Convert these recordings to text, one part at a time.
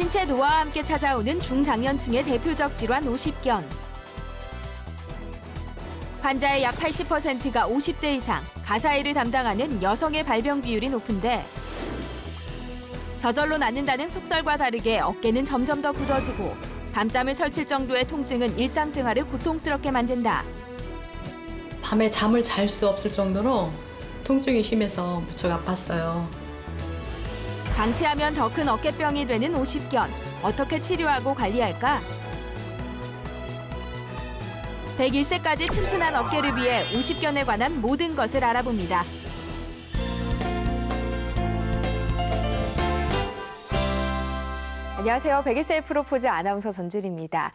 신체 노화와 함께 찾아오는 중장년층의 대표적 질환 50견. 환자의 약 80%가 50대 이상, 가사일을 담당하는 여성의 발병 비율이 높은데 저절로 낫는다는 속설과 다르게 어깨는 점점 더 굳어지고 밤잠을 설칠 정도의 통증은 일상생활을 고통스럽게 만든다. 밤에 잠을 잘 수 없을 정도로 통증이 심해서 무척 아팠어요. 방치하면 더 큰 어깨병이 되는 50견. 어떻게 치료하고 관리할까? 101세까지 튼튼한 어깨를 위해 50견에 관한 모든 것을 알아봅니다. 안녕하세요. 101세의 프로포즈 아나운서 전주리입니다.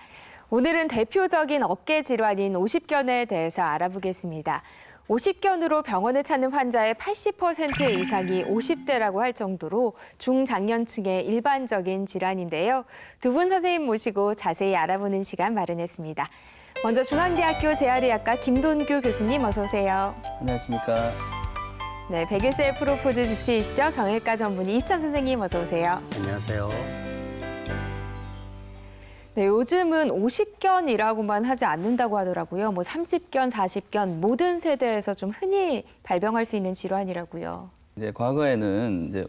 오늘은 대표적인 어깨 질환인 50견에 대해서 알아보겠습니다. 50견으로 병원을 찾는 환자의 80% 이상이 50대라고 할 정도로 중장년층의 일반적인 질환인데요. 두 분 선생님 모시고 자세히 알아보는 시간 마련했습니다. 먼저 중앙대학교 재활의학과 김돈규 교수님 어서 오세요. 안녕하십니까. 네, 101세의 프로포즈 주치이시죠. 정일과 전문의 이천 선생님 어서 오세요. 안녕하세요. 네, 요즘은 50견이라고만 하지 않는다고 하더라고요. 뭐 30견, 40견 모든 세대에서 좀 흔히 발병할 수 있는 질환이라고요. 이제 과거에는 이제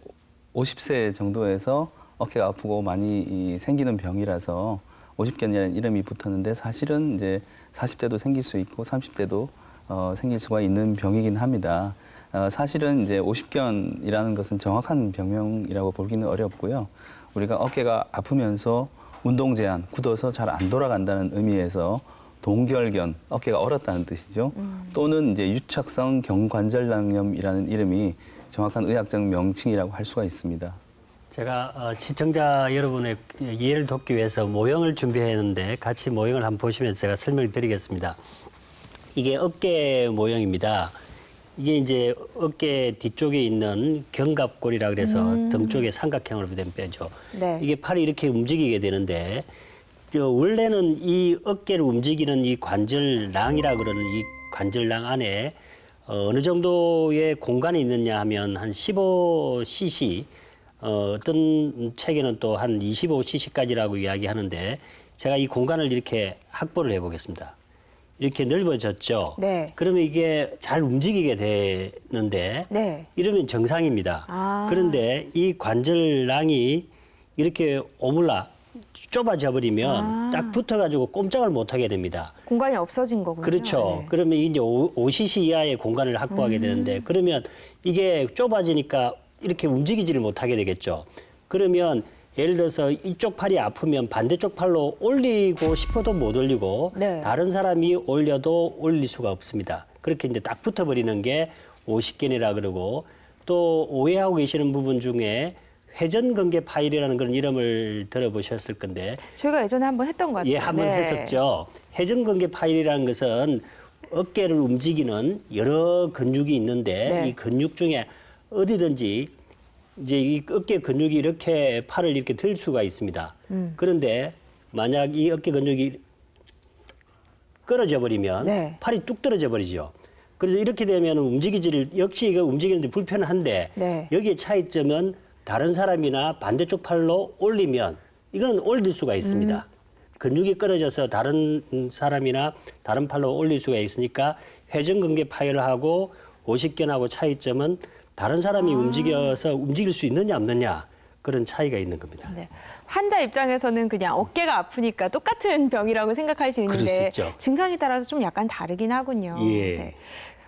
50세 정도에서 어깨가 아프고 많이 이 생기는 병이라서 50견이라는 이름이 붙었는데 사실은 이제 40대도 생길 수 있고 30대도 어, 생길 수가 있는 병이긴 합니다. 어, 사실은 이제 50견이라는 것은 정확한 병명이라고 보기는 어렵고요. 우리가 어깨가 아프면서 운동 제한, 굳어서 잘 안 돌아간다는 의미에서 동결견, 어깨가 얼었다는 뜻이죠. 또는 이제 유착성 경관절낭염이라는 이름이 정확한 의학적 명칭이라고 할 수가 있습니다. 제가 어, 시청자 여러분의 이해를 돕기 위해서 모형을 준비했는데 같이 모형을 한번 보시면서 제가 설명을 드리겠습니다. 이게 어깨 모형입니다. 이게 이제 어깨 뒤쪽에 있는 견갑골이라 그래서 등 쪽에 삼각형으로 된 뼈죠. 네. 이게 팔이 이렇게 움직이게 되는데 저 원래는 이 어깨를 움직이는 이 관절낭이라 그러는 이 관절낭 안에 어, 어느 정도의 공간이 있느냐 하면 한 15cc 어, 어떤 책에는 또 한 25cc까지라고 이야기하는데 제가 이 공간을 이렇게 확보를 해보겠습니다. 이렇게 넓어졌죠. 네. 그러면 이게 잘 움직이게 되는데 네. 이러면 정상입니다. 아. 그런데 이 관절낭이 이렇게 오물라 좁아져 버리면 아. 딱 붙어가지고 꼼짝을 못하게 됩니다. 공간이 없어진 거군요. 그렇죠. 네. 그러면 이제 5cc 이하의 공간을 확보하게 되는데 그러면 이게 좁아지니까 이렇게 움직이지를 못하게 되겠죠. 그러면 예를 들어서 이쪽 팔이 아프면 반대쪽 팔로 올리고 싶어도 못 올리고 네. 다른 사람이 올려도 올릴 수가 없습니다. 그렇게 이제 딱 붙어버리는 게 50견이라 그러고 또 오해하고 계시는 부분 중에 회전근개 파일이라는 그런 이름을 들어보셨을 건데 저희가 예전에 한번 했던 것 같아요. 예, 한번 네. 했었죠. 회전근개 파일이라는 것은 어깨를 움직이는 여러 근육이 있는데 네. 이 근육 중에 어디든지 이제 이 어깨 근육이 이렇게 팔을 이렇게 들 수가 있습니다. 음. 그런데 만약 이 어깨 근육이 끊어져 버리면 네. 팔이 뚝 떨어져 버리죠. 그래서 이렇게 되면 움직이지를 역시 이거 움직이는데 불편한데 네. 여기에 차이점은 다른 사람이나 반대쪽 팔로 올리면 이건 올릴 수가 있습니다. 근육이 끊어져서 다른 사람이나 다른 팔로 올릴 수가 있으니까 회전근개 파열하고 오십견하고 차이점은 다른 사람이 움직여서 움직일 수 있느냐 없느냐 그런 차이가 있는 겁니다. 네. 환자 입장에서는 그냥 어깨가 아프니까 똑같은 병이라고 생각할 수 그럴 수 있는데 있죠. 증상에 따라서 좀 약간 다르긴 하군요. 예.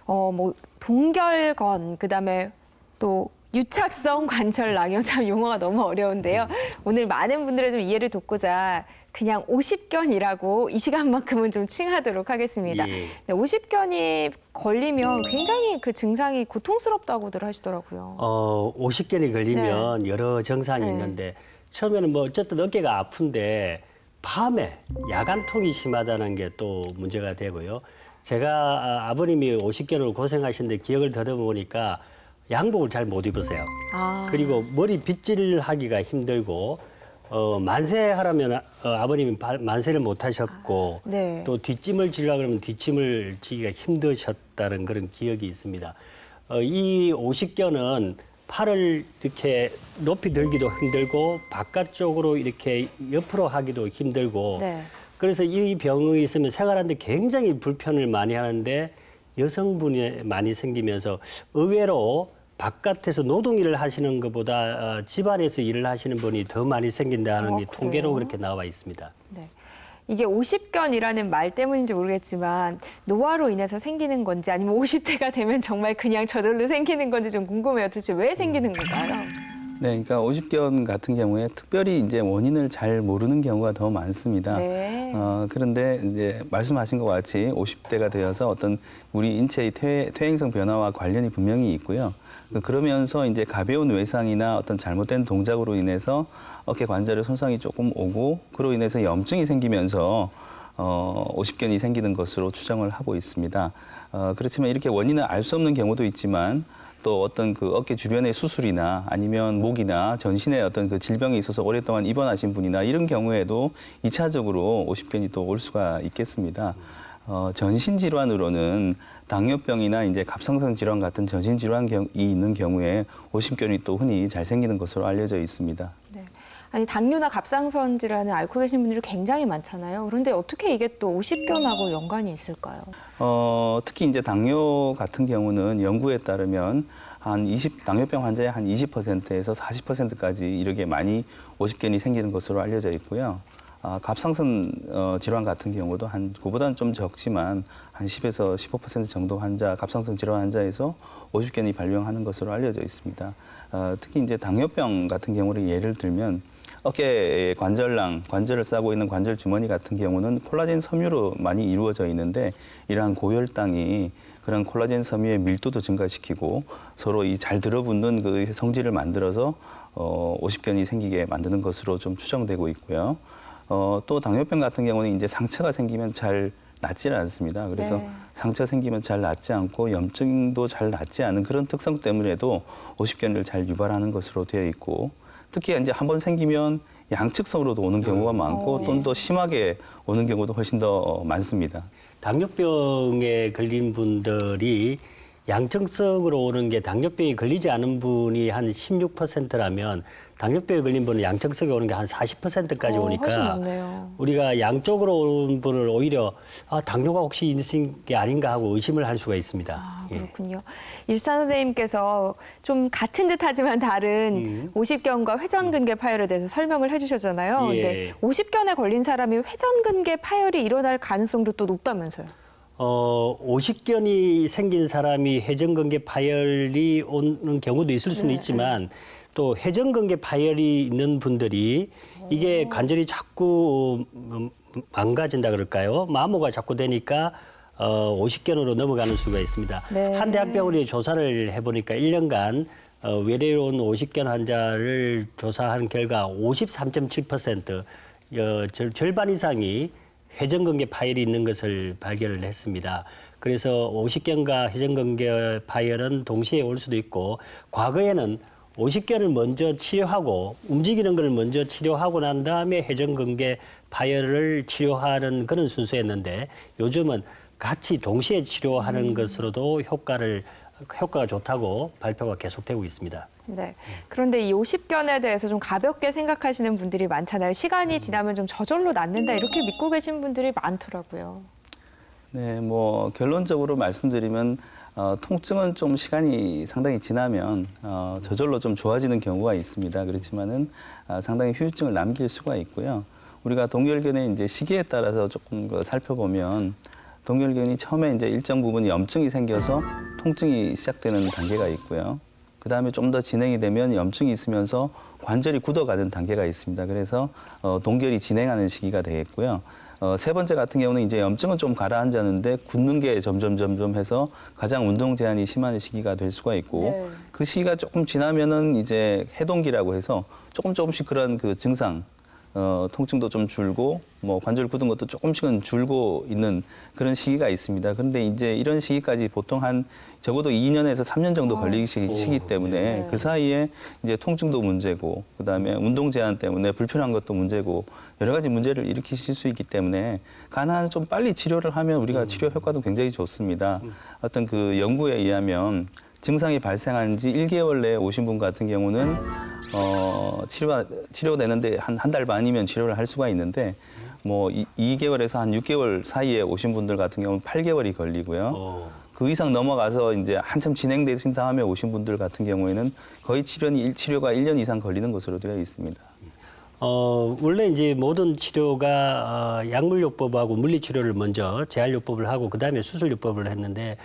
어, 뭐 동결건 그다음에 또 유착성 관절낭염 참 용어가 너무 어려운데요. 음. 오늘 많은 분들의 좀 이해를 돕고자 그냥 50견이라고 이 시간만큼은 좀 칭하도록 하겠습니다. 예. 네, 50견이 걸리면 굉장히 그 증상이 고통스럽다고들 하시더라고요. 어, 50견이 걸리면 여러 증상이 네. 있는데 처음에는 뭐 어쨌든 어깨가 아픈데 밤에 야간통이 심하다는 게 또 문제가 되고요. 제가 아, 아버님이 50견으로 고생하시는데 기억을 더듬어보니까 양복을 잘 못 입으세요. 아. 그리고 머리 빗질하기가 힘들고 어, 만세하라면 아, 어, 아버님이 발- 만세를 못 하셨고 네. 또 뒷짐을 지려 그러면 뒷짐을 지기가 힘드셨다는 그런 기억이 있습니다. 어, 이 50견은 팔을 이렇게 높이 들기도 힘들고 바깥쪽으로 이렇게 옆으로 하기도 힘들고 네. 그래서 이 병이 있으면 생활하는데 굉장히 불편을 많이 하는데 여성분이 많이 생기면서 의외로 바깥에서 노동 일을 하시는 것보다 어, 집안에서 일을 하시는 분이 더 많이 생긴다는 어, 게 통계로 그래요? 그렇게 나와 있습니다. 네. 이게 50견이라는 말 때문인지 모르겠지만 노화로 인해서 생기는 건지 아니면 50대가 되면 정말 그냥 저절로 생기는 건지 좀 궁금해요. 도대체 왜 생기는 건가요? 네, 그러니까 50견 같은 경우에 특별히 이제 원인을 잘 모르는 경우가 더 많습니다. 네. 어, 그런데 이제 말씀하신 것 같이 50대가 되어서 어떤 우리 인체의 퇴, 퇴행성 변화와 관련이 분명히 있고요. 그- 그러면서 이제 가벼운 외상이나 어떤 잘못된 동작으로 인해서 어깨 관절의 손상이 조금 오고 그로 인해서 염증이 생기면서 어, 50견이 생기는 것으로 추정을 하고 있습니다. 어, 그렇지만 이렇게 원인을 알 수 없는 경우도 있지만 또 어떤 그 어깨 주변의 수술이나 아니면 목이나 전신의 어떤 그 질병이 있어서 오랫동안 입원하신 분이나 이런 경우에도 이차적으로 50견이 또 올 수가 있겠습니다. 어, 전신 질환으로는 당뇨병이나 이제 갑상선 질환 같은 전신 질환이 있는 경우에 50견이 또 흔히 잘 생기는 것으로 알려져 있습니다. 네. 아니 당뇨나 갑상선 질환을 앓고 계신 분들이 굉장히 많잖아요. 그런데 어떻게 이게 또 50견하고 연관이 있을까요? 어, 특히 이제 당뇨 같은 경우는 연구에 따르면 한 20, 당뇨병 환자의 한 20%에서 40%까지 이렇게 많이 50견이 생기는 것으로 알려져 있고요. 아, 갑상선 어, 질환 같은 경우도 한 그보다는 좀 적지만 한 10에서 15% 정도 환자 갑상선 질환 환자에서 50견이 발병하는 것으로 알려져 있습니다. 어, 특히 이제 당뇨병 같은 경우를 예를 들면 어깨에 관절낭, 관절을 싸고 있는 관절 주머니 같은 경우는 콜라겐 섬유로 많이 이루어져 있는데 이러한 고혈당이 그런 콜라겐 섬유의 밀도도 증가시키고 서로 이 잘 들어붙는 그 성질을 만들어서 어, 50견이 생기게 만드는 것으로 좀 추정되고 있고요. 어, 또 당뇨병 같은 경우는 이제 상처가 생기면 잘 낫지를 않습니다. 그래서 네. 상처 생기면 잘 낫지 않고 염증도 잘 낫지 않은 그런 특성 때문에도 50견을 잘 유발하는 것으로 되어 있고 특히 이제 한 번 생기면 양측성으로도 오는 경우가 많고 어, 또는 더 심하게 오는 경우도 훨씬 더 많습니다. 당뇨병에 걸린 분들이 양증성으로 오는 게 당뇨병이 걸리지 않은 분이 한 16%라면 당뇨병에 걸린 분은 양증성이 오는 게 한 40%까지 어, 오니까. 우리가 양쪽으로 오는 분을 오히려 아, 당뇨가 혹시 있으신 게 아닌가 하고 의심을 할 수가 있습니다. 아, 예. 그렇군요. 이수찬 선생님께서 좀 같은 듯하지만 다른 50견과 회전근개 파열에 대해서 설명을 해주셨잖아요. 음. 예. 근데 50견에 걸린 사람이 회전근개 파열이 일어날 가능성도 또 높다면서요. 어, 50견이 생긴 사람이 회전근개 파열이 오는 경우도 있을 수는 있지만 또 회전근개 파열이 있는 분들이 이게 관절이 자꾸 음, 망가진다 그럴까요? 마모가 자꾸 되니까 어, 50견으로 넘어가는 수가 있습니다. 네. 한 대학병원이 조사를 해보니까 1년간 어, 외래로 온 50견 환자를 조사한 결과 53.7% 어, 절, 절반 이상이 회전근개 파열이 있는 것을 발견을 했습니다. 그래서 50견과 회전근개 파열은 동시에 올 수도 있고 과거에는 50견을 먼저 치료하고 움직이는 걸 먼저 치료하고 난 다음에 회전근개 파열을 치료하는 그런 순서였는데 요즘은 같이 동시에 치료하는 것으로도 효과를 효과가 좋다고 발표가 계속되고 있습니다. 네. 그런데 이 50견에 대해서 좀 가볍게 생각하시는 분들이 많잖아요. 시간이 지나면 좀 저절로 낫는다 이렇게 믿고 계신 분들이 많더라고요. 네, 뭐 결론적으로 말씀드리면 어, 통증은 좀 시간이 상당히 지나면 어, 저절로 좀 좋아지는 경우가 있습니다. 그렇지만은 아, 상당히 후유증을 남길 수가 있고요. 우리가 동결견의 이제 시기에 따라서 조금 그 살펴보면 동결견이 처음에 이제 일정 부분 염증이 생겨서 통증이 시작되는 단계가 있고요. 그 다음에 좀 더 진행이 되면 염증이 있으면서 관절이 굳어가는 단계가 있습니다. 그래서 어, 동결이 진행하는 시기가 되겠고요. 어, 세 번째 같은 경우는 이제 염증은 좀 가라앉았는데 굳는 게 점점 점점 해서 가장 운동 제한이 심한 시기가 될 수가 있고 네. 그 시기가 조금 지나면은 이제 해동기라고 해서 조금 조금씩 그런 그 증상 어, 통증도 좀 줄고 뭐 관절 굳은 것도 조금씩은 줄고 있는 그런 시기가 있습니다. 그런데 이제 이런 시기까지 보통 한 적어도 2년에서 3년 정도 걸리기 시- 시기 때문에 그 사이에 이제 통증도 문제고 그다음에 운동 제한 때문에 불편한 것도 문제고 여러 가지 문제를 일으키실 수 있기 때문에 가능한 좀 빨리 치료를 하면 우리가 치료 효과도 굉장히 좋습니다. 어떤 그 연구에 의하면 증상이 발생한 지 1개월 내에 오신 분 같은 경우는 어, 치료 치료되는데 한 한 달 반이면 치료를 할 수가 있는데 뭐 이, 2개월에서 한 6개월 사이에 오신 분들 같은 경우는 8개월이 걸리고요. 어. 그 이상 넘어가서 이제 한참 진행되신 다음에 오신 분들 같은 경우에는 거의 치료는 일- 치료가 1년 이상 걸리는 것으로 되어 있습니다. 어, 원래 이제 모든 치료가 어, 약물요법하고 물리치료를 먼저 재활요법을 하고 그다음에 수술요법을 했는데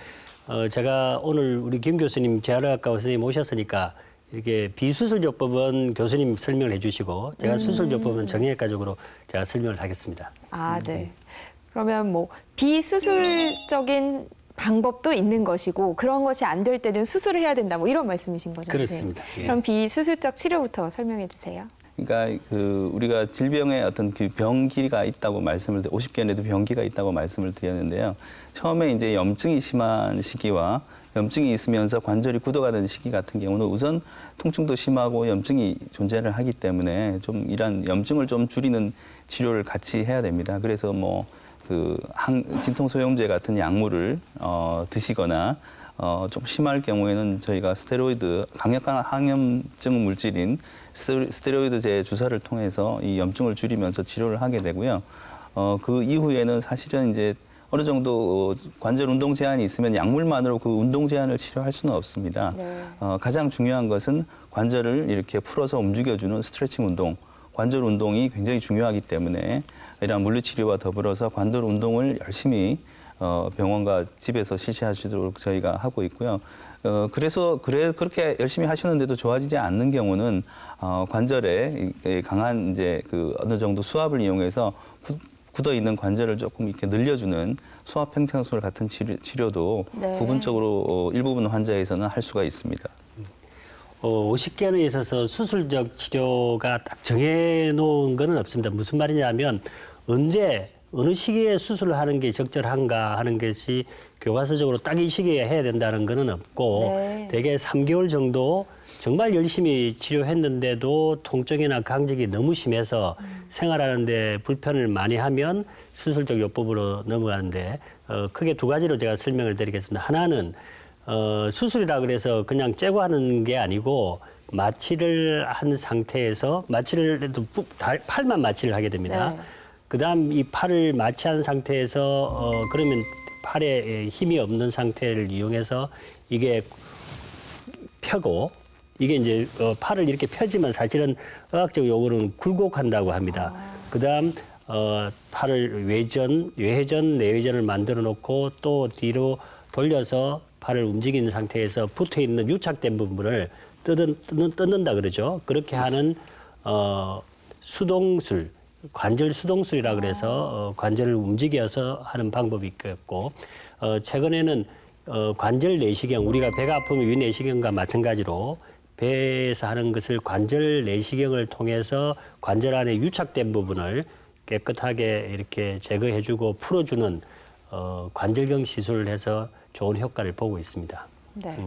어, 제가 오늘 우리 김 교수님 재활학과 선생님 오셨으니까 이렇게 비수술요법은 교수님 설명을 해주시고 제가 수술요법은 정형외과적으로 제가 설명을 하겠습니다. 아, 네. 그러면 뭐 비수술적인 방법도 있는 것이고 그런 것이 안 될 때는 수술을 해야 된다. 뭐 이런 말씀이신 거죠? 그렇습니다. 예. 그럼 비수술적 치료부터 설명해 주세요. 그러니까 그 우리가 질병의 어떤 그 병기가 있다고 말씀을 50견에도 병기가 있다고 말씀을 드렸는데요. 처음에 이제 염증이 심한 시기와 염증이 있으면서 관절이 굳어가는 시기 같은 경우는 우선 통증도 심하고 염증이 존재를 하기 때문에 좀 이런 염증을 좀 줄이는 치료를 같이 해야 됩니다. 그래서 뭐 그 진통 소염제 같은 약물을 어, 드시거나 어, 좀 심할 경우에는 저희가 스테로이드 강력한 항염증 물질인 스테- 스테로이드제 주사를 통해서 이 염증을 줄이면서 치료를 하게 되고요. 어, 그 이후에는 사실은 이제 어느 정도 어, 관절 운동 제한이 있으면 약물만으로 그 운동 제한을 치료할 수는 없습니다. 네. 어, 가장 중요한 것은 관절을 이렇게 풀어서 움직여주는 스트레칭 운동, 관절 운동이 굉장히 중요하기 때문에 이러한 물리치료와 더불어서 관절 운동을 열심히 어, 병원과 집에서 실시하시도록 저희가 하고 있고요. 어, 그래서 그래 그렇게 열심히 하셨는데도 좋아지지 않는 경우는 어, 관절에 이- 이 강한 이제 그 어느 정도 수압을 이용해서 굳- 굳어 있는 관절을 조금 이렇게 늘려주는 수압 팽창술 같은 치료, 치료 도 네. 부분적으로 어, 일부분 환자에서는 할 수가 있습니다. 어, 50견에 있어서 수술적 치료가 딱 정해놓은 거는 없습니다. 무슨 말이냐면 언제 어느 시기에 수술을 하는 게 적절한가 하는 것이 교과서적으로 딱 이 시기에 해야 된다는 거는 없고 네. 대개 3개월 정도 정말 열심히 치료했는데도 통증이나 강직이 너무 심해서 생활하는데 불편을 많이 하면 수술적 요법으로 넘어가는데 어, 크게 두 가지로 제가 설명을 드리겠습니다. 하나는 어, 수술이라 그래서 그냥 째고 하는 게 아니고 마취를 한 상태에서 마취를 해도 팔만 마취를 하게 됩니다. 네. 그다음 이 팔을 마취한 상태에서 어, 그러면 팔에 힘이 없는 상태를 이용해서 이게 펴고 이게 이제 어, 팔을 이렇게 펴지만 사실은 의학적 용어로는 굴곡한다고 합니다. 그다음 어, 팔을 외전, 외회전, 내회전을 만들어 놓고 또 뒤로 돌려서 팔을 움직이는 상태에서 붙어 있는 유착된 부분을 뜯은, 뜯는, 뜯는다 그러죠. 그렇게 하는 어, 수동술, 관절 수동술이라 그래서 어, 관절을 움직여서 하는 방법이 있겠고 어, 최근에는 어, 관절 내시경 우리가 배가 아프면 위 내시경과 마찬가지로 배에서 하는 것을 관절 내시경을 통해서 관절 안에 유착된 부분을 깨끗하게 이렇게 제거해주고 풀어주는 어, 관절경 시술을 해서 좋은 효과를 보고 있습니다. 네.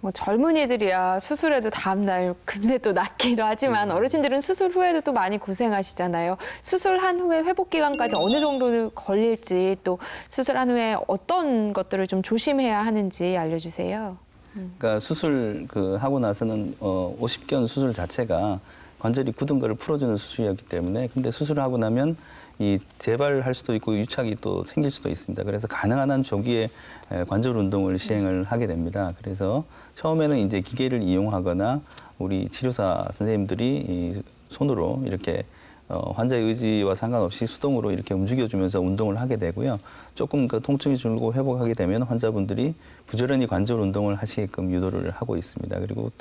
뭐 젊은이들이야 수술해도 다음날 금세 또 낫기도 하지만 어르신들은 수술 후에도 또 많이 고생하시잖아요. 수술한 후에 회복 기간까지 어느 정도 걸릴지 또 수술한 후에 어떤 것들을 좀 조심해야 하는지 알려주세요. 그러니까 수술 그 하고 나서는 어 50견 수술 자체가 관절이 굳은 거를 풀어주는 수술이었기 때문에 근데 수술을 하고 나면 이 재발할 수도 있고 유착이 또 생길 수도 있습니다. 그래서 가능한 한 조기에 에, 관절 운동을 시행을 하게 됩니다. 그래서 처음에는 이제 기계를 이용하거나 우리 치료사 선생님들이 이 손으로 이렇게 어, 환자의 의지와 상관없이 수동으로 이렇게 움직여주면서 운동을 하게 되고요. 조금 그 통증이 줄고 회복하게 되면 환자분들이 부지런히 관절 운동을 하시게끔 유도를 하고 있습니다. 그리고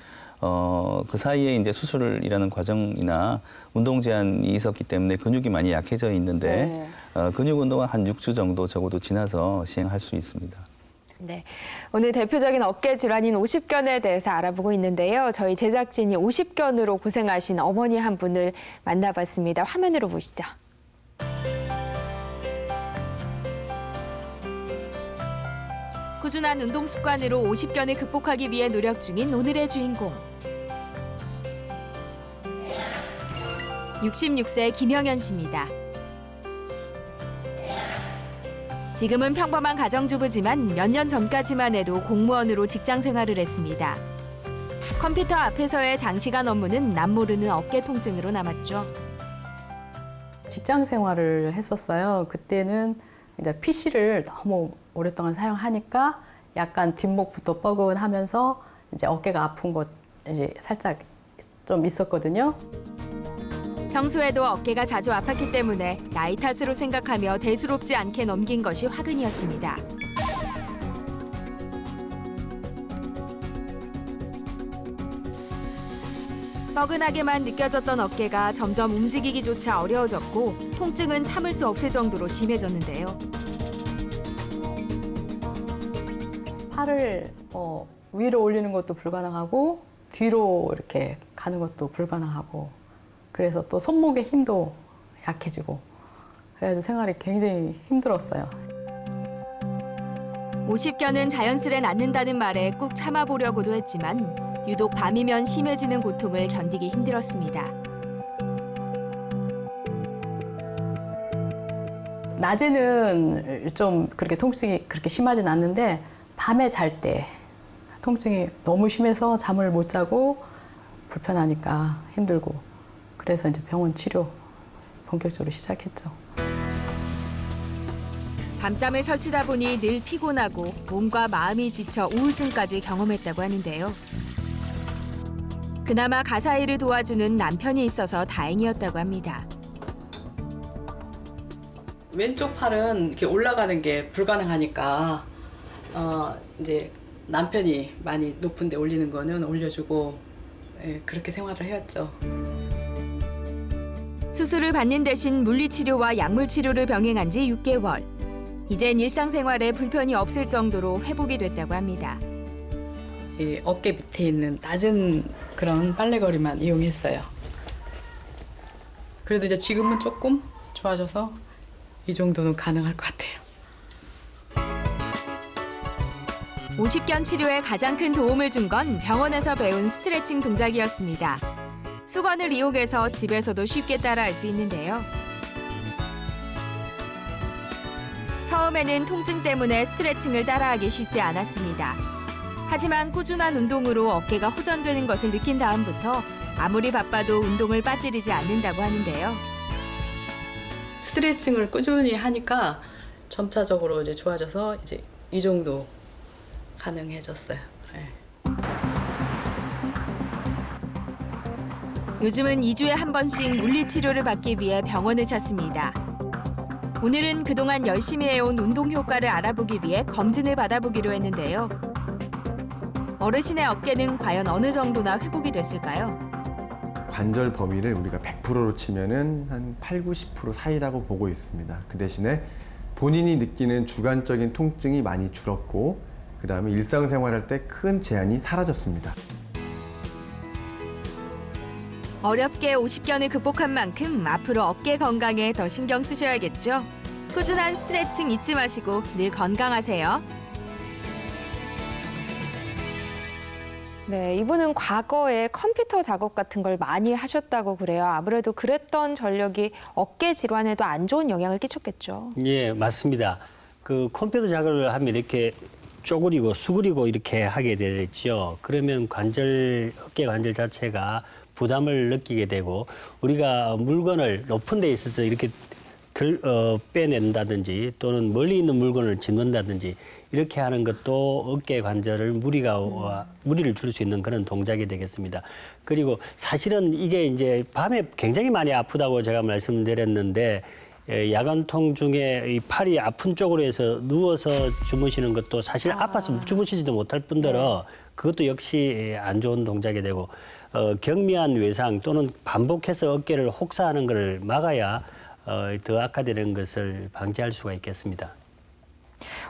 어, 그 사이에 이제 수술이라는 과정이나 운동 제한이 있었기 때문에 근육이 많이 약해져 있는데 네. 어, 근육 운동은 한 6주 정도 적어도 지나서 시행할 수 있습니다. 네. 오늘 대표적인 어깨 질환인 오십견에 대해서 알아보고 있는데요. 저희 제작진이 오십견으로 고생하신 어머니 한 분을 만나봤습니다. 화면으로 보시죠. 꾸준한 운동 습관으로 오십견을 극복하기 위해 노력 중인 오늘의 주인공. 66세 김영현 씨입니다. 지금은 평범한 가정주부지만 몇 년 전까지만 해도 공무원으로 직장 생활을 했습니다. 컴퓨터 앞에서의 장시간 업무는 남모르는 어깨 통증으로 남았죠. 직장 생활을 했었어요. 그때는 이제 PC를 너무 오랫동안 사용하니까 약간 뒷목부터 뻐근하면서 이제 어깨가 아픈 것 이제 살짝 좀 있었거든요. 평소에도 어깨가 자주 아팠기 때문에 나이 탓으로 생각하며 대수롭지 않게 넘긴 것이 화근이었습니다. 뻐근하게만 느껴졌던 어깨가 점점 움직이기조차 어려워졌고 통증은 참을 수 없을 정도로 심해졌는데요. 팔을 어, 위로 올리는 것도 불가능하고 뒤로 이렇게 가는 것도 불가능하고 그래서 또 손목의 힘도 약해지고 그래가지고 생활이 굉장히 힘들었어요. 50견은 자연스레 낫는다는 말에 꾹 참아보려고도 했지만 유독 밤이면 심해지는 고통을 견디기 힘들었습니다. 낮에는 좀 그렇게 통증이 그렇게 심하진 않는데 밤에 잘 때 통증이 너무 심해서 잠을 못 자고 불편하니까 힘들고 그래서 이제 병원 치료 본격적으로 시작했죠. 밤잠을 설치다 보니 늘 피곤하고 몸과 마음이 지쳐 우울증까지 경험했다고 하는데요. 그나마 가사 일을 도와주는 남편이 있어서 다행이었다고 합니다. 왼쪽 팔은 이렇게 올라가는 게 불가능하니까 어 이제 남편이 많이 높은데 올리는 거는 올려주고 예, 그렇게 생활을 해왔죠. 수술을 받는 대신 물리치료와 약물치료를 병행한 지 6개월. 이젠 일상생활에 불편이 없을 정도로 회복이 됐다고 합니다. 이 어깨 밑에 있는 낮은 그런 빨래거리만 이용했어요. 그래도 이제 지금은 조금 좋아져서 이 정도는 가능할 것 같아요. 50견 치료에 가장 큰 도움을 준 건 병원에서 배운 스트레칭 동작이었습니다. 수건을 이용해서 집에서도 쉽게 따라할 수 있는데요. 처음에는 통증 때문에 스트레칭을 따라하기 쉽지 않았습니다. 하지만 꾸준한 운동으로 어깨가 호전되는 것을 느낀 다음부터 아무리 바빠도 운동을 빠뜨리지 않는다고 하는데요. 스트레칭을 꾸준히 하니까 점차적으로 이제 좋아져서 이제 이 정도 가능해졌어요. 요즘은 2주에 한 번씩 물리치료를 받기 위해 병원을 찾습니다. 오늘은 그동안 열심히 해온 운동 효과를 알아보기 위해 검진을 받아보기로 했는데요. 어르신의 어깨는 과연 어느 정도나 회복이 됐을까요? 관절 범위를 우리가 100%로 치면은 한 8, 90% 사이라고 보고 있습니다. 그 대신에 본인이 느끼는 주관적인 통증이 많이 줄었고 그다음에 일상생활할 때 큰 제한이 사라졌습니다. 어렵게 50견을 극복한 만큼 앞으로 어깨 건강에 더 신경 쓰셔야겠죠. 꾸준한 스트레칭 잊지 마시고 늘 건강하세요. 네, 이분은 과거에 컴퓨터 작업 같은 걸 많이 하셨다고 그래요. 아무래도 그랬던 전력이 어깨 질환에도 안 좋은 영향을 끼쳤겠죠. 예, 맞습니다. 그 컴퓨터 작업을 하면 이렇게 쪼그리고 수그리고 이렇게 하게 되죠. 그러면 관절, 어깨 관절 자체가 부담을 느끼게 되고 우리가 물건을 높은 데 있어서 이렇게 들, 어, 빼낸다든지 또는 멀리 있는 물건을 짚는다든지 이렇게 하는 것도 어깨 관절을 무리가 와- 무리를 줄 수 있는 그런 동작이 되겠습니다. 그리고 사실은 이게 이제 밤에 굉장히 많이 아프다고 제가 말씀드렸는데 예, 야간통 중에 이 팔이 아픈 쪽으로 해서 누워서 주무시는 것도 사실 아 파서 주무시지도 못할 뿐더러 그것도 역시 예, 안 좋은 동작이 되고 어, 경미한 외상 또는 반복해서 어깨를 혹사하는 것을 막아야 어, 더 악화되는 것을 방지할 수가 있겠습니다.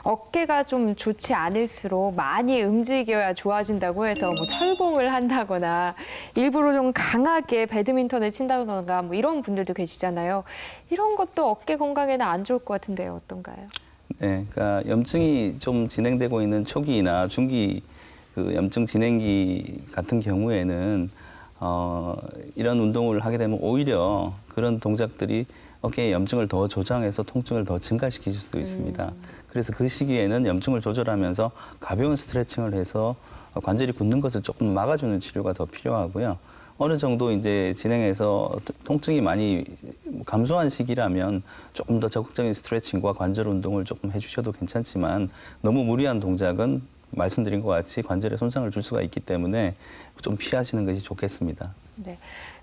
어깨가 좀 좋지 않을수록 많이 움직여야 좋아진다고 해서 뭐 철봉을 한다거나 일부러 좀 강하게 배드민턴을 친다거나 뭐 이런 분들도 계시잖아요. 이런 것도 어깨 건강에는 안 좋을 것 같은데요. 어떤가요? 네, 그러니까 염증이 좀 진행되고 있는 초기나 중기 그 염증 진행기 같은 경우에는 어, 이런 운동을 하게 되면 오히려 그런 동작들이 어깨에 염증을 더 조장해서 통증을 더 증가시킬 수도 있습니다. 그래서 그 시기에는 염증을 조절하면서 가벼운 스트레칭을 해서 관절이 굳는 것을 조금 막아주는 치료가 더 필요하고요. 어느 정도 이제 진행해서 통증이 많이 감소한 시기라면 조금 더 적극적인 스트레칭과 관절 운동을 조금 해주셔도 괜찮지만 너무 무리한 동작은 말씀드린 것 같이 관절에 손상을 줄 수가 있기 때문에 좀 피하시는 것이 좋겠습니다. 네.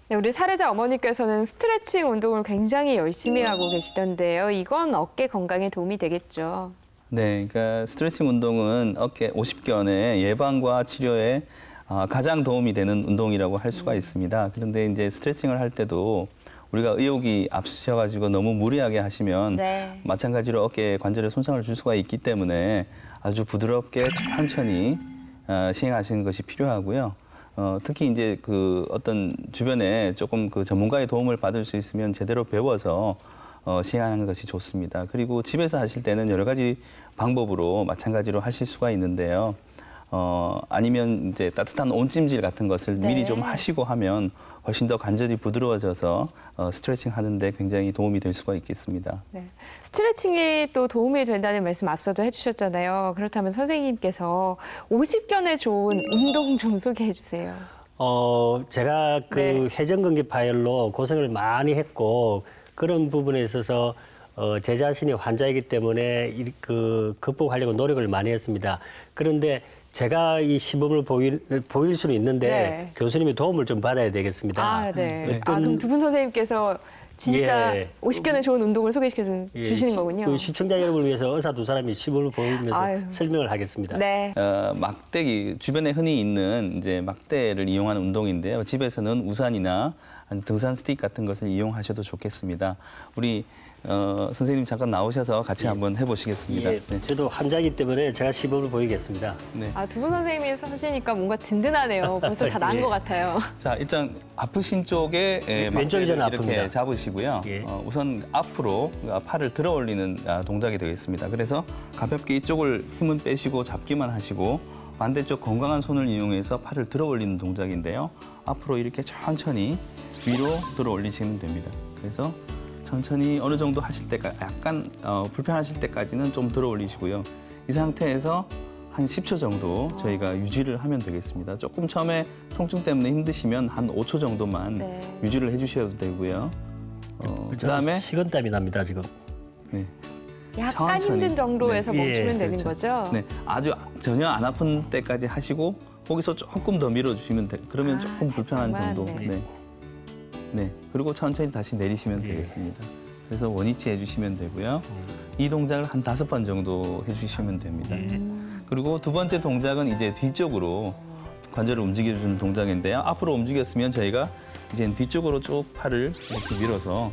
네, 우리 사례자 어머니께서는 스트레칭 운동을 굉장히 열심히 하고 계시던데요. 이건 어깨 건강에 도움이 되겠죠. 네, 그러니까 스트레칭 운동은 어깨 50견의 예방과 치료에 아, 가장 도움이 되는 운동이라고 할 수가 있습니다. 그런데 이제 스트레칭을 할 때도 우리가 의욕이 앞서가지고 너무 무리하게 하시면 네. 마찬가지로 어깨 관절에 손상을 줄 수가 있기 때문에 아주 부드럽게 천천히 어, 시행하시는 것이 필요하고요. 어, 특히 이제 그 어떤 주변에 조금 그 전문가의 도움을 받을 수 있으면 제대로 배워서 어, 시행하는 것이 좋습니다. 그리고 집에서 하실 때는 여러 가지 방법으로 마찬가지로 하실 수가 있는데요. 어, 아니면 이제 따뜻한 온찜질 같은 것을 네. 미리 좀 하시고 하면 훨씬 더 관절이 부드러워져서 어, 스트레칭 하는데 굉장히 도움이 될 수가 있겠습니다. 네. 스트레칭이 또 도움이 된다는 말씀 앞서도 해주셨잖아요. 그렇다면 선생님께서 50견에 좋은 운동 좀 소개해 주세요. 어, 제가 그 네. 회전근개 파열로 고생을 많이 했고 그런 부분에 있어서 어, 제 자신이 환자이기 때문에 이- 그 극복하려고 노력을 많이 했습니다. 그런데 제가 이 시범을 보일, 보일 수는 있는데 네. 교수님의 도움을 좀 받아야 되겠습니다. 아, 네. 어떤- 아, 그럼 두 분 선생님께서 진짜 예. 50견에 좋은 운동을 소개시켜 주- 예, 주시는 시- 거군요. 그 시청자 여러분을 위해서 의사 두 사람이 시범을 보이면서 아유. 설명을 하겠습니다. 네. 어, 막대기 주변에 흔히 있는 이제 막대를 이용하는 운동인데요. 집에서는 우산이나 등산 스틱 같은 것을 이용하셔도 좋겠습니다. 우리 어, 선생님 잠깐 나오셔서 같이 한번 해보시겠습니다. 예, 네. 저도 환자이기 때문에 제가 시범을 보이겠습니다. 네. 아, 두 분 선생님이 하시니까 뭔가 든든하네요. 벌써 다 나은 예. 것 같아요. 자 일단 아프신 쪽에 예, 왼쪽이 막대를 저는 이렇게 아픕니다. 잡으시고요. 예. 어, 우선 앞으로 아, 팔을 들어 올리는 아, 동작이 되겠습니다. 그래서 가볍게 이쪽을 힘은 빼시고 잡기만 하시고 반대쪽 건강한 손을 이용해서 팔을 들어 올리는 동작인데요. 앞으로 이렇게 천천히 위로 들어 올리시면 됩니다. 그래서 천천히 어느 정도 하실 때까 약간 어, 불편하실 때까지는 좀 들어 올리시고요. 이 상태에서 한 10초 정도 저희가 유지를 하면 되겠습니다. 조금 처음에 통증 때문에 힘드시면 한 5초 정도만 네. 유지를 해주셔도 되고요. 어, 그다음에 식은땀이 납니다 지금. 네, 약간 천천히. 힘든 정도에서 네. 멈추면 예, 되는 그렇죠. 거죠? 네, 아주 전혀 안 아픈 때까지 하시고 거기서 조금 더 밀어주시면 돼. 그러면 아, 조금 불편한 살짝만, 정도. 네. 네. 네. 그리고 천천히 다시 내리시면 예. 되겠습니다. 그래서 원위치 해주시면 되고요. 이 동작을 한 다섯 번 정도 해주시면 됩니다. 음. 그리고 두 번째 동작은 이제 뒤쪽으로 관절을 움직여주는 동작인데요. 앞으로 움직였으면 저희가 이제 뒤쪽으로 쭉 팔을 이렇게 밀어서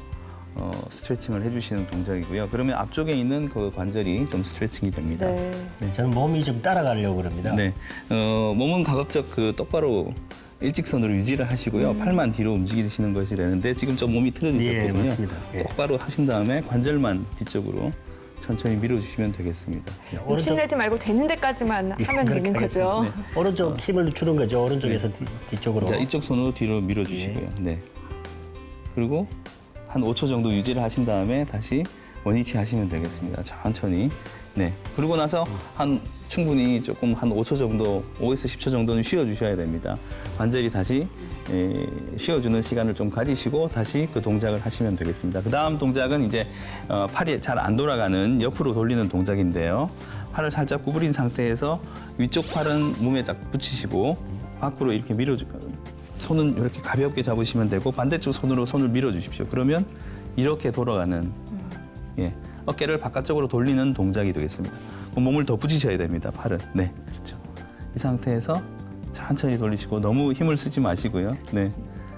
어, 스트레칭을 해주시는 동작이고요. 그러면 앞쪽에 있는 그 관절이 좀 스트레칭이 됩니다. 네. 저는 몸이 좀 따라가려고 그럽니다. 네, 어, 몸은 가급적 그 똑바로 일직선으로 유지를 하시고요. 팔만 뒤로 움직이시는 것이 되는데 지금 좀 몸이 예, 틀어지셨거든요. 맞습니다. 예. 똑바로 하신 다음에 관절만 뒤쪽으로 천천히 밀어주시면 되겠습니다. 오른쪽, 욕심내지 말고 되는 데까지만 예, 하면 되는 거죠. 하겠습니다. 오른쪽 힘을 주는 거죠. 오른쪽에서 뒤, 뒤쪽으로. 자, 이쪽 손으로 뒤로 밀어주시고요. 네. 그리고 한 5초 정도 유지를 하신 다음에 다시 원위치 하시면 되겠습니다. 천천히. 네. 그러고 나서 한 충분히 조금 한 5초 정도, 5에서 10초 정도는 쉬어주셔야 됩니다. 관절이 다시 에, 쉬어주는 시간을 좀 가지시고 다시 그 동작을 하시면 되겠습니다. 그 다음 동작은 이제 어, 팔이 잘 안 돌아가는 옆으로 돌리는 동작인데요. 팔을 살짝 구부린 상태에서 위쪽 팔은 몸에 딱 붙이시고 밖으로 이렇게 밀어주, 손은 이렇게 가볍게 잡으시면 되고 반대쪽 손으로 손을 밀어주십시오. 그러면 이렇게 돌아가는 예, 어깨를 바깥쪽으로 돌리는 동작이 되겠습니다. 그럼 몸을 더 붙이셔야 됩니다. 팔은 네, 그렇죠. 이 상태에서 천천히 돌리시고 너무 힘을 쓰지 마시고요. 네,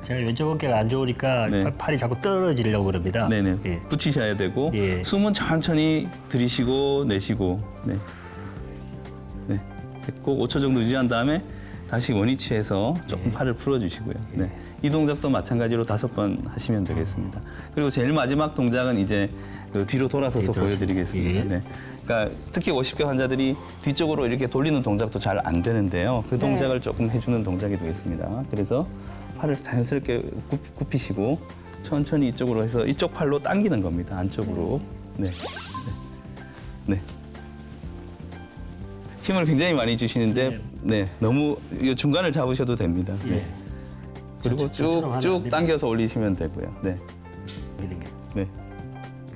제가 왼쪽 어깨가 안 좋으니까 네. 팔- 팔이 자꾸 떨어지려고 그럽니다. 네, 네, 예. 붙이셔야 되고 예. 숨은 천천히 들이쉬고 내쉬고 네, 네, 됐고 5초 정도 유지한 다음에 다시 원위치해서 조금 팔을 풀어주시고요. 네. 이 동작도 마찬가지로 다섯 번 하시면 되겠습니다. 그리고 제일 마지막 동작은 이제 그 뒤로 돌아서서 뒤로 보여드리겠습니다. 예. 네. 그러니까 특히 50개 환자들이 뒤쪽으로 이렇게 돌리는 동작도 잘 안 되는데요. 그 동작을 조금 해주는 동작이 되겠습니다. 그래서 팔을 자연스럽게 굽, 굽히시고 천천히 이쪽으로 해서 이쪽 팔로 당기는 겁니다. 안쪽으로. 네. 네. 네. 힘을 굉장히 많이 주시는데 네, 너무 이 중간을 잡으셔도 됩니다. 네. 그리고 하면 안 쭉쭉. 당겨서 올리시면 되고요. 네. 네.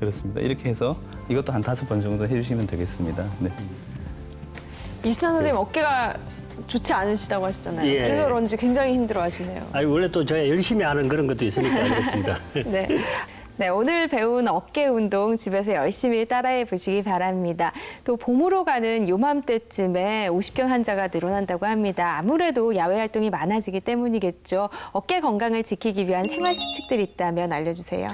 그렇습니다. 이렇게 해서 이것도 한 다섯 번 정도 해주시면 되겠습니다. 네. 이수찬 선생님 어깨가 좋지 않으시다고 하시잖아요. 예. 그래서 그런지 굉장히 힘들어 하시네요. 아니 원래 또 저희가 열심히 하는 그런 것도 있으니까 그렇습니다. 네. 네, 오늘 배운 어깨 운동 집에서 열심히 따라해 보시기 바랍니다. 또 봄으로 가는 요맘때쯤에 50견 환자가 늘어난다고 합니다. 아무래도 야외 활동이 많아지기 때문이겠죠. 어깨 건강을 지키기 위한 생활 수칙들이 있다면 알려주세요.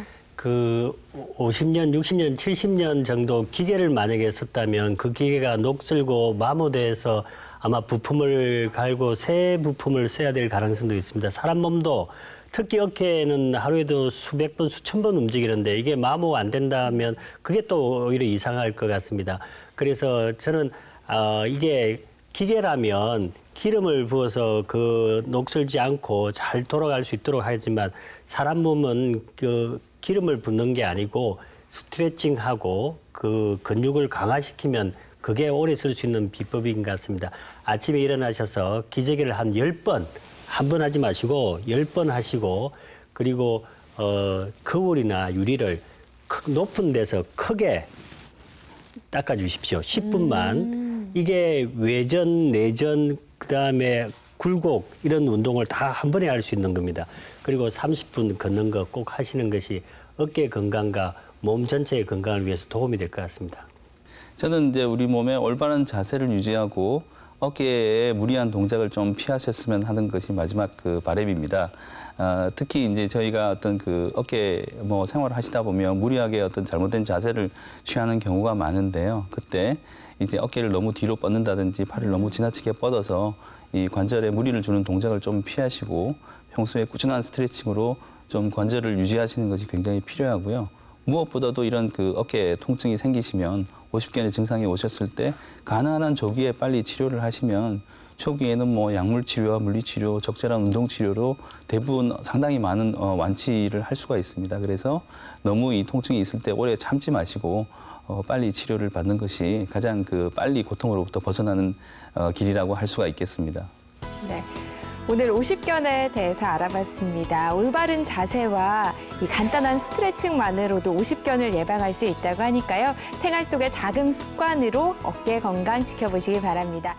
그 50년, 60년, 70년 정도 기계를 만약에 썼다면 그 기계가 녹슬고 마모돼서 아마 부품을 갈고 새 부품을 써야 될 가능성도 있습니다. 사람 몸도 특히 어깨는 하루에도 수백 번, 수천 번 움직이는데 이게 마모 안 된다면 그게 또 오히려 이상할 것 같습니다. 그래서 저는 어, 이게 기계라면 기름을 부어서 그 녹슬지 않고 잘 돌아갈 수 있도록 하지만 사람 몸은 그 기름을 붓는 게 아니고 스트레칭하고 그 근육을 강화시키면 그게 오래 쓸 수 있는 비법인 것 같습니다. 아침에 일어나셔서 기저귀를 한 열번 한 번 하지 마시고 열 번 하시고 그리고 어 거울이나 유리를 크- 높은 데서 크게 닦아 주십시오. 10분만. 이게 외전, 내전, 그다음에 굴곡 이런 운동을 다 한 번에 할 수 있는 겁니다. 그리고 30분 걷는 거 꼭 하시는 것이 어깨 건강과 몸 전체의 건강을 위해서 도움이 될 것 같습니다. 저는 이제 우리 몸의 올바른 자세를 유지하고 어깨에 무리한 동작을 좀 피하셨으면 하는 것이 마지막 그 바람입니다. 아, 특히 이제 저희가 어떤 그 어깨 뭐 생활을 하시다 보면 무리하게 어떤 잘못된 자세를 취하는 경우가 많은데요. 그때 이제 어깨를 너무 뒤로 뻗는다든지 팔을 너무 지나치게 뻗어서 이 관절에 무리를 주는 동작을 좀 피하시고 평소에 꾸준한 스트레칭으로 좀 관절을 유지하시는 것이 굉장히 필요하고요. 무엇보다도 이런 그 어깨 통증이 생기시면 50견의 증상이 오셨을 때 가능한 조기에 빨리 치료를 하시면 초기에는 뭐 약물 치료와 물리 치료, 적절한 운동 치료로 대부분 상당히 많은 어, 완치를 할 수가 있습니다. 그래서 너무 이 통증이 있을 때 오래 참지 마시고 어, 빨리 치료를 받는 것이 가장 그 빨리 고통으로부터 벗어나는 어, 길이라고 할 수가 있겠습니다. 네. 오늘 50견에 대해서 알아봤습니다. 올바른 자세와 이 간단한 스트레칭만으로도 50견을 예방할 수 있다고 하니까요. 생활 속의 작은 습관으로 어깨 건강 지켜보시기 바랍니다.